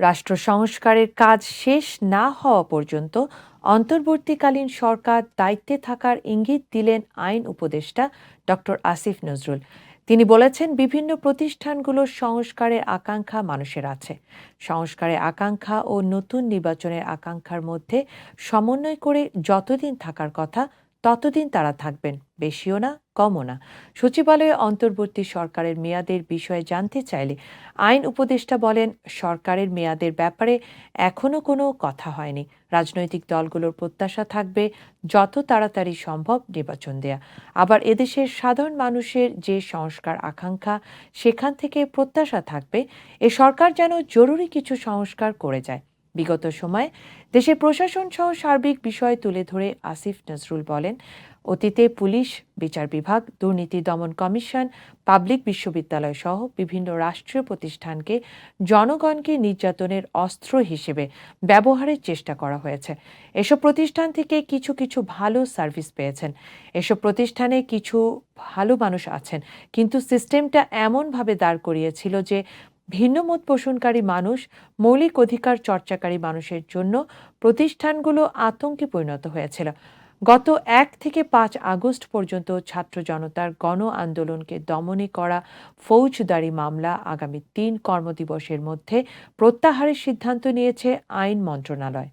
রাষ্ট্র সংস্কারের কাজ শেষ না হওয়া পর্যন্ত অন্তর্বর্তীকালীন সরকার দায়িত্বে থাকার ইঙ্গিত দিলেন আইন উপদেষ্টা ডক্টর আসিফ নজরুল। তিনি বলেছেন, বিভিন্ন প্রতিষ্ঠানগুলোর সংস্কারের আকাঙ্ক্ষা মানুষের আছে। সংস্কারের আকাঙ্ক্ষা ও নতুন নির্বাচনের আকাঙ্ক্ষার মধ্যে সমন্বয় করে যতদিন থাকার কথা ততদিন তারা থাকবেন, বেশিও না, কমও না। সচিবালয়ে অন্তর্বর্তী সরকারের মেয়াদের বিষয়ে জানতে চাইলে আইন উপদেষ্টা বলেন, সরকারের মেয়াদের ব্যাপারে এখনও কোনো কথা হয়নি। রাজনৈতিক দলগুলোর প্রত্যাশা থাকবে, যত তাড়াতাড়ি সম্ভব নির্বাচন দেয়া। আবার এদেশের সাধারণ মানুষের যে সংস্কার আকাঙ্ক্ষা, সেখান থেকে প্রত্যাশা থাকবে, এ সরকার যেন জরুরি কিছু সংস্কার করে যায়। বিগত সময়ে দেশের প্রশাসন সহ সার্বিক বিষয় তুলে ধরে আসিফ নজরুল বলেন, অতীতে পুলিশ, বিচার বিভাগ, দুর্নীতি দমন কমিশন, পাবলিক বিশ্ববিদ্যালয় সহ বিভিন্ন রাষ্ট্রীয় প্রতিষ্ঠানকে জনগণকে নির্যাতনের অস্ত্র হিসেবে ব্যবহারের চেষ্টা করা হয়েছে। এসব প্রতিষ্ঠান থেকে কিছু কিছু ভালো সার্ভিস পেয়েছেন। এসব প্রতিষ্ঠানে কিছু ভালো মানুষ আছেন, কিন্তু সিস্টেমটা এমনভাবে দাঁড় করিয়েছিল যে ভিন্নমত পোষণকারী মানুষ, মৌলিক অধিকার চর্চাকারী মানুষের জন্য প্রতিষ্ঠানগুলো আতঙ্কে পরিণত হয়েছিল। গত এক থেকে পাঁচ আগস্ট পর্যন্ত ছাত্র জনতার গণ আন্দোলনকে দমনে করা ফৌজদারি মামলা আগামী তিন কর্মদিবসের মধ্যে প্রত্যাহারের সিদ্ধান্ত নিয়েছে আইন মন্ত্রণালয়।